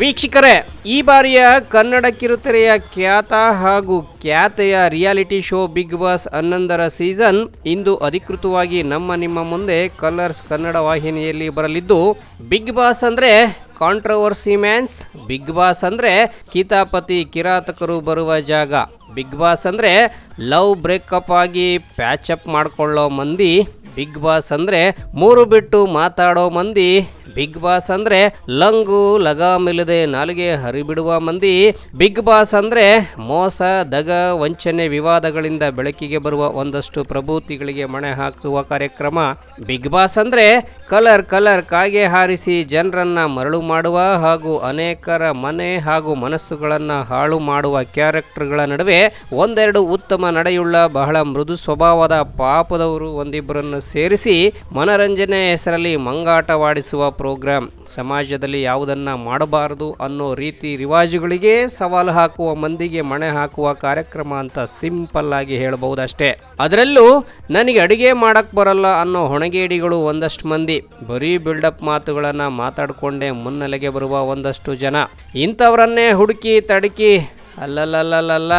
ವೀಕ್ಷಕರೇ, ಈ ಬಾರಿಯ ಕನ್ನಡ ಕಿರುತೆರೆಯ ಖ್ಯಾತ ಹಾಗೂ ಖ್ಯಾತೆಯ ರಿಯಾಲಿಟಿ ಶೋ ಬಿಗ್ ಬಾಸ್ ಹನ್ನೊಂದರ ಸೀಸನ್ ಇಂದು ಅಧಿಕೃತವಾಗಿ ನಮ್ಮ ನಿಮ್ಮ ಮುಂದೆ ಕಲರ್ಸ್ ಕನ್ನಡ ವಾಹಿನಿಯಲ್ಲಿ ಬರಲಿದ್ದು, ಬಿಗ್ ಬಾಸ್ ಅಂದ್ರೆ ಕಾಂಟ್ರವರ್ಸಿ ಮ್ಯಾನ್ಸ್ ಬಿಗ್ ಬಾಸ್ ಅಂದ್ರೆ ಕಿತಾಪತಿ ಕಿರಾತಕರು ಬರುವ ಜಾಗ, ಬಿಗ್ ಬಾಸ್ ಅಂದ್ರೆ ಲವ್ ಬ್ರೇಕಪ್ ಆಗಿ ಪ್ಯಾಚಪ್ ಮಾಡ್ಕೊಳ್ಳೋ ಮಂದಿ, ಬಿಗ್ ಬಾಸ್ ಅಂದ್ರೆ ಮೂರು ಬಿಟ್ಟು ಮಾತಾಡೋ ಮಂದಿ ಬಿಗ್ ಬಾಸ್ ಅಂದರೆ ಲಂಗು ಲಗಾಮಿಲ್ಲದೆ ನಾಲಿಗೆ ಹರಿಬಿಡುವ ಮಂದಿ. ಬಿಗ್ ಬಾಸ್ ಅಂದರೆ ಮೋಸ, ದಗ, ವಂಚನೆ ವಿವಾದಗಳಿಂದ ಬೆಳಕಿಗೆ ಬರುವ ಒಂದಷ್ಟು ಪ್ರಭೂತಿಗಳಿಗೆ ಮಣೆ ಹಾಕುವ ಕಾರ್ಯಕ್ರಮ. ಬಿಗ್ ಬಾಸ್ ಅಂದರೆ ಕಲರ್ ಕಲರ್ ಕಾಗೆ ಹಾರಿಸಿ ಜನರನ್ನು ಮರಳು ಮಾಡುವ ಹಾಗೂ ಅನೇಕರ ಮನೆ ಹಾಗೂ ಮನಸ್ಸುಗಳನ್ನು ಹಾಳು ಮಾಡುವ ಕ್ಯಾರೆಕ್ಟರ್ಗಳ ನಡುವೆ ಒಂದೆರಡು ಉತ್ತಮ ನಡೆಯುಳ್ಳ, ಬಹಳ ಮೃದು ಸ್ವಭಾವದ ಪಾಪದವರು ಒಂದಿಬ್ಬರನ್ನು ಸೇರಿಸಿ ಮನರಂಜನೆ ಹೆಸರಲ್ಲಿ ಮಂಗಾಟವಾಡಿಸುವ ಪ್ರೋಗ್ರಾಂ ಸಮಾಜದಲ್ಲಿ ಯಾವುದನ್ನು ಮಾಡಬಾರದು ಅನ್ನೋ ರೀತಿ ರಿವಾಜುಗಳಿಗೆ ಸವಾಲು ಹಾಕುವ ಮಂದಿಗೆ ಮಣೆ ಹಾಕುವ ಕಾರ್ಯಕ್ರಮ ಅಂತ ಸಿಂಪಲ್ ಆಗಿ ಹೇಳಬಹುದಷ್ಟೇ. ಅದರಲ್ಲೂ ನನಗೆ ಅಡುಗೆ ಮಾಡಕ್ಕೆ ಬರಲ್ಲ ಅನ್ನೋ ಹೊಣಗೇಡಿಗಳು ಒಂದಷ್ಟು ಮಂದಿ. ಬರೀ ಬಿಲ್ಡಪ್ ಮಾತುಗಳನ್ನ ಮಾತಾಡಿಕೊಂಡೇ ಮುನ್ನೆಲೆಗೆ ಬರುವ ಒಂದಷ್ಟು ಜನ. ಇಂಥವರನ್ನೇ ಹುಡುಕಿ, ತಡುಕಿ ಅಲ್ಲಲ್ಲಲ್ಲಲ್ಲ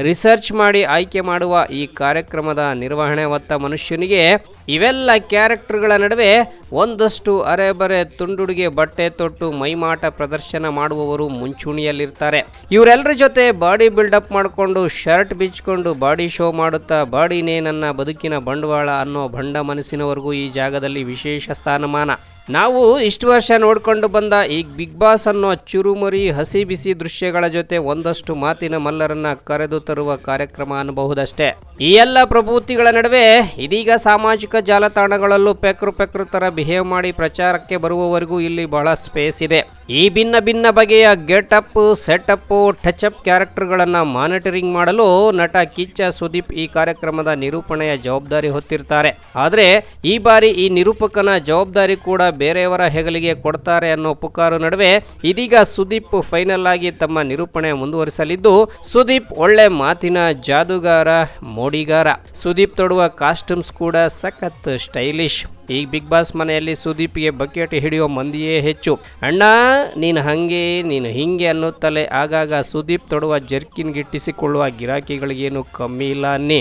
ರಿಸರ್ಚ್ ಮಾಡಿ ಆಯ್ಕೆ ಮಾಡುವ ಈ ಕಾರ್ಯಕ್ರಮದ ನಿರ್ವಹಣೆ ಹೊತ್ತ ಮನುಷ್ಯನಿಗೆ ಇವೆಲ್ಲ ಕ್ಯಾರೆಕ್ಟರ್ಗಳ ನಡುವೆ ಒಂದಷ್ಟು ಅರೆಬರೆ ತುಂಡುಡುಗೆ ಬಟ್ಟೆ ತೊಟ್ಟು ಮೈಮಾಟ ಪ್ರದರ್ಶನ ಮಾಡುವವರು ಮುಂಚೂಣಿಯಲ್ಲಿರ್ತಾರೆ. ಇವರೆಲ್ಲರ ಜೊತೆ ಬಾಡಿ ಬಿಲ್ಡಪ್ ಮಾಡಿಕೊಂಡು ಶರ್ಟ್ ಬಿಚ್ಕೊಂಡು ಬಾಡಿ ಶೋ ಮಾಡುತ್ತಾ ಬಾಡಿನೇ ನನ್ನ ಬದುಕಿನ ಬಂಡವಾಳ ಅನ್ನೋ ಬಂಡ ಮನಸ್ಸಿನವರೆಗೂ ಈ ಜಾಗದಲ್ಲಿ ವಿಶೇಷ ಸ್ಥಾನಮಾನ. ನಾವು ಇಷ್ಟು ವರ್ಷ ನೋಡಿಕೊಂಡು ಬಂದ ಈ ಬಿಗ್ ಬಾಸ್ ಅನ್ನೋ ಚುರುಮುರಿ, ಹಸಿ ಬಿಸಿ ದೃಶ್ಯಗಳ ಜೊತೆ ಒಂದಷ್ಟು ಮಾತಿನ ಮಲ್ಲರನ್ನ ಕರೆದು ತರುವ ಕಾರ್ಯಕ್ರಮ ಅನ್ನಬಹುದಷ್ಟೇ. ಈ ಎಲ್ಲ ಪ್ರಭೂತಿಗಳ ನಡುವೆ ಇದೀಗ ಸಾಮಾಜಿಕ ಜಾಲತಾಣಗಳಲ್ಲೂ ಪೆಕ್ರು ಪೆಕ್ರು ತರ ಬಿಹೇವ್ ಮಾಡಿ ಪ್ರಚಾರಕ್ಕೆ ಬರುವವರೆಗೂ ಇಲ್ಲಿ ಬಹಳ ಸ್ಪೇಸ್ ಇದೆ. ಈ ಭಿನ್ನ ಭಿನ್ನ ಬಗೆಯ ಗೆಟಪ್ ಸೆಟಪ್ ಟಚಪ್ ಕ್ಯಾರೆಕ್ಟರ್ಗಳನ್ನು ಮಾನಿಟರಿಂಗ್ ಮಾಡಲು ನಟ ಕಿಚ್ಚ ಸುದೀಪ್ ಈ ಕಾರ್ಯಕ್ರಮದ ನಿರೂಪಣೆಯ ಜವಾಬ್ದಾರಿ ಹೊತ್ತಿರ್ತಾರೆ. ಆದರೆ ಈ ಬಾರಿ ಈ ನಿರೂಪಕನ ಜವಾಬ್ದಾರಿ ಕೂಡ ಬೇರೆಯವರ ಹೆಗಲಿಗೆ ಕೊಡ್ತಾರೆ ಅನ್ನೋ ಪುಕಾರು ನಡುವೆ ಇದೀಗ ಸುದೀಪ್ ಫೈನಲ್ ಆಗಿ ತಮ್ಮ ನಿರೂಪಣೆ ಮುಂದುವರಿಸಲಿದ್ದು, ಸುದೀಪ್ ಒಳ್ಳೆ ಮಾತಿನ ಜಾದುಗಾರ ಮೋಡಿಗಾರ ಸುದೀಪ್ ತೊಡುವ ಕಾಸ್ಟ್ಯೂಮ್ಸ್ ಕೂಡ ಸಖತ್ ಸ್ಟೈಲಿಶ್. ಈ ಬಿಗ್ ಬಾಸ್ ಮನೆಯಲ್ಲಿ ಸುದೀಪ್ಗೆ ಬಕೆಟ್ ಹಿಡಿಯೋ ಮಂದಿಯೇ ಹೆಚ್ಚು. ಅಣ್ಣ, ನೀನು ಹಂಗೆ, ನೀನು ಹಿಂಗೆ ಅನ್ನುತ್ತಲೇ ಆಗಾಗ ಸುದೀಪ್ ತೊಡುವ ಜರ್ಕಿನ್ ಗಿಟ್ಟಿಸಿಕೊಳ್ಳುವ ಗಿರಾಕಿಗಳಿಗೇನು ಕಮ್ಮಿ ಇಲ್ಲ ಅನ್ನಿ.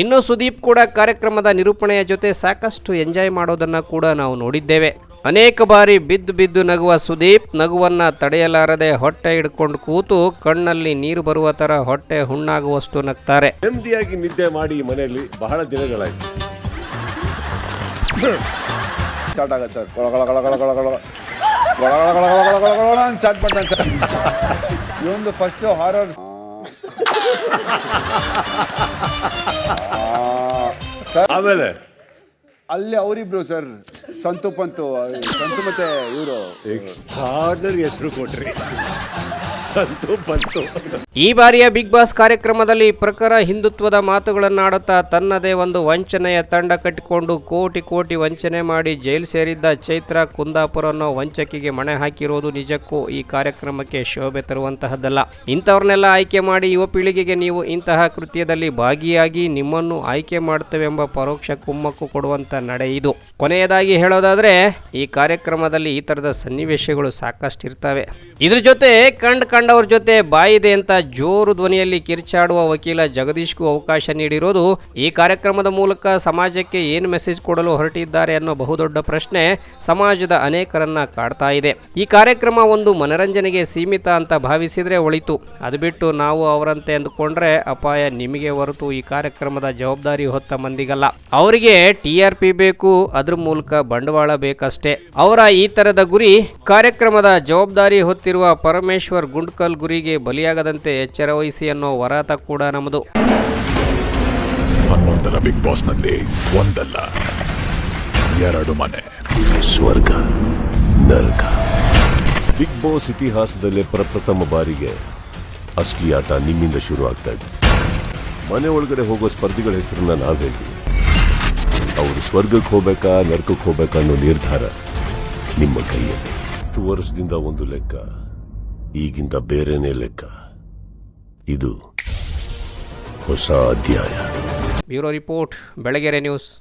ಇನ್ನು ಸುದೀಪ್ ಕೂಡ ಕಾರ್ಯಕ್ರಮದ ನಿರೂಪಣೆಯ ಜೊತೆ ಸಾಕಷ್ಟು ಎಂಜಾಯ್ ಮಾಡೋದನ್ನ ಕೂಡ ನಾವು ನೋಡಿದ್ದೇವೆ. ಅನೇಕ ಬಾರಿ ಬಿದ್ದು ಬಿದ್ದು ನಗುವ ಸುದೀಪ್ ನಗುವನ್ನ ತಡೆಯಲಾರದೆ ಹೊಟ್ಟೆ ಹಿಡ್ಕೊಂಡು ಕೂತು ಕಣ್ಣಲ್ಲಿ ನೀರು ಬರುವ ತರ ಹೊಟ್ಟೆ ಹುಣ್ಣಾಗುವಷ್ಟು ನಗ್ತಾರೆ ನೆಮ್ಮದಿಯಾಗಿ ನಿದ್ದೆ ಮಾಡಿ ಈ ಮನೆಯಲ್ಲಿ ಬಹಳ ದಿನಗಳಾಯ್ತು ಸ್ಟಾರ್ಟ್ ಆಗತ್ತೆ ಸರ್ ಕೊಳ ಕೊಳ ಕೊಳ ಕೊಳ ಕೊಳ ಕೊಳ ಕೊಳ ಕೊಳ ಕೊಳ ಕೊಳ ಕೊಳ ಕೊಳ ಕೊಳ ಅಂತ ಸ್ಟಾರ್ಟ್ ಮಾಡ್ತಾನೆ ಸರ್ ಇವೊಂದು ಫಸ್ಟ್ ಹಾರರ್ ಸರ್ ಆಮೇಲೆ ಅಲ್ಲಿ ಅವರಿಬ್ರು ಸರ್ ಸಂತು ಪಂತು ಸಂತು ಮತ್ತೆ ಇವರು. ಎಕ್ಸ್ಟ್ರಾರ್ಡನರಿ ಹೆಸರು ಕೊಟ್ರಿ. ಈ ಬಾರಿಯ ಬಿಗ್ ಬಾಸ್ ಕಾರ್ಯಕ್ರಮದಲ್ಲಿ ಪ್ರಖರ ಹಿಂದುತ್ವದ ಮಾತುಗಳನ್ನಾಡುತ್ತಾ ತನ್ನದೇ ಒಂದು ವಂಚನೆಯ ತಂಡ ಕಟ್ಟಿಕೊಂಡು ಕೋಟಿ ಕೋಟಿ ವಂಚನೆ ಮಾಡಿ ಜೈಲು ಸೇರಿದ್ದ ಚೈತ್ರ ಕುಂದಾಪುರ ಅನ್ನೋ ವಂಚಕಿಗೆ ಮಣೆ ಹಾಕಿರೋದು ನಿಜಕ್ಕೂ ಈ ಕಾರ್ಯಕ್ರಮಕ್ಕೆ ಶೋಭೆ ತರುವಂತಹದ್ದಲ್ಲ. ಇಂಥವ್ರನ್ನೆಲ್ಲ ಆಯ್ಕೆ ಮಾಡಿ ಯುವ ಪೀಳಿಗೆಗೆ ನೀವು ಇಂತಹ ಕೃತ್ಯದಲ್ಲಿ ಭಾಗಿಯಾಗಿ ನಿಮ್ಮನ್ನು ಆಯ್ಕೆ ಮಾಡ್ತೇವೆಂಬ ಪರೋಕ್ಷ ಕುಮ್ಮಕ್ಕು ಕೊಡುವಂತ ನಡೆ ಇದು. ಕೊನೆಯದಾಗಿ ಹೇಳೋದಾದ್ರೆ, ಈ ಕಾರ್ಯಕ್ರಮದಲ್ಲಿ ಈ ತರದ ಸನ್ನಿವೇಶಗಳು ಸಾಕಷ್ಟು ಇರ್ತವೆ ಇದ್ರ ಜೊತೆ ಕಂಡ್ ಕಂಡವ್ರ ಜೊತೆ ಬಾಯಿದೆ ಅಂತ ಜೋರು ಧ್ವನಿಯಲ್ಲಿ ಕಿರ್ಚಾಡುವ ವಕೀಲ ಜಗದೀಶ್ಗೂ ಅವಕಾಶ ನೀಡಿರೋದು ಈ ಕಾರ್ಯಕ್ರಮದ ಮೂಲಕ ಸಮಾಜಕ್ಕೆ ಏನು ಮೆಸೇಜ್ ಕೊಡಲು ಹೊರಟಿದ್ದಾರೆ ಅನ್ನೋ ಬಹುದೊಡ್ಡ ಪ್ರಶ್ನೆ ಸಮಾಜದ ಅನೇಕರನ್ನ ಕಾಡ್ತಾ ಇದೆ. ಈ ಕಾರ್ಯಕ್ರಮ ಒಂದು ಮನರಂಜನೆಗೆ ಸೀಮಿತ ಅಂತ ಭಾವಿಸಿದ್ರೆ ಒಳಿತು. ಅದು ಬಿಟ್ಟು ನಾವು ಅವರಂತೆ ಅಂದುಕೊಂಡ್ರೆ ಅಪಾಯ ನಿಮಗೆ ಹೊರತು ಈ ಕಾರ್ಯಕ್ರಮದ ಜವಾಬ್ದಾರಿ ಹೊತ್ತ ಮಂದಿಗಲ್ಲ. ಅವರಿಗೆ ಟಿ ಆರ್ ಪಿ ಬೇಕು, ಅದ್ರ ಮೂಲಕ ಬಂಡವಾಳ ಬೇಕಷ್ಟೇ. ಅವರ ಈ ತರದ ಗುರಿ ಕಾರ್ಯಕ್ರಮದ ಜವಾಬ್ದಾರಿ ಹೊತ್ತಿರುವ ಪರಮೇಶ್ವರ್ ಗುಂಡ್ಕಲ್ ಗುರಿಗೆ ಬಲಿಯಾಗದಂತೆ ಎಚ್ಚರ ವಹಿಸಿ ಅನ್ನೋ ವರಾತ ಕೂಡ ನಮ್ಮದು. ಹನ್ನೊಂದರ ಬಿಗ್ ಬಾಸ್ನಲ್ಲಿ ಒಂದಲ್ಲ ಎರಡು ಮನೆ. ಸ್ವರ್ಗ ನರಕ. ಬಿಗ್ ಬಾಸ್ ಇತಿಹಾಸದಲ್ಲೇ ಪ್ರಪ್ರಥಮ ಬಾರಿಗೆ ಅಸ್ಲಿ ಆಟ ನಿಮ್ಮಿಂದ ಶುರು ಆಗ್ತಾ ಇದೆ. ಮನೆ ಒಳಗಡೆ ಹೋಗೋ ಸ್ಪರ್ಧಿಗಳ ಹೆಸರನ್ನ ನಾವು ಹೇಳ್ತೀವಿ. ಅವರು ಸ್ವರ್ಗಕ್ಕೆ ಹೋಗ್ಬೇಕಾ ನರಕಕ್ಕೆ ಹೋಗ್ಬೇಕಾ ಅನ್ನೋ ನಿರ್ಧಾರ ನಿಮ್ಮ ಕೈಯಲ್ಲಿ. ಹತ್ತು ವರ್ಷದಿಂದ ಒಂದು ಲೆಕ್ಕ. ಈಗಿಂದ ಬೇರೆನೇ ಲೆಕ್ಕ. ಇದು ಹೊಸ ಅಧ್ಯಾಯ. Bureau report Belagere news.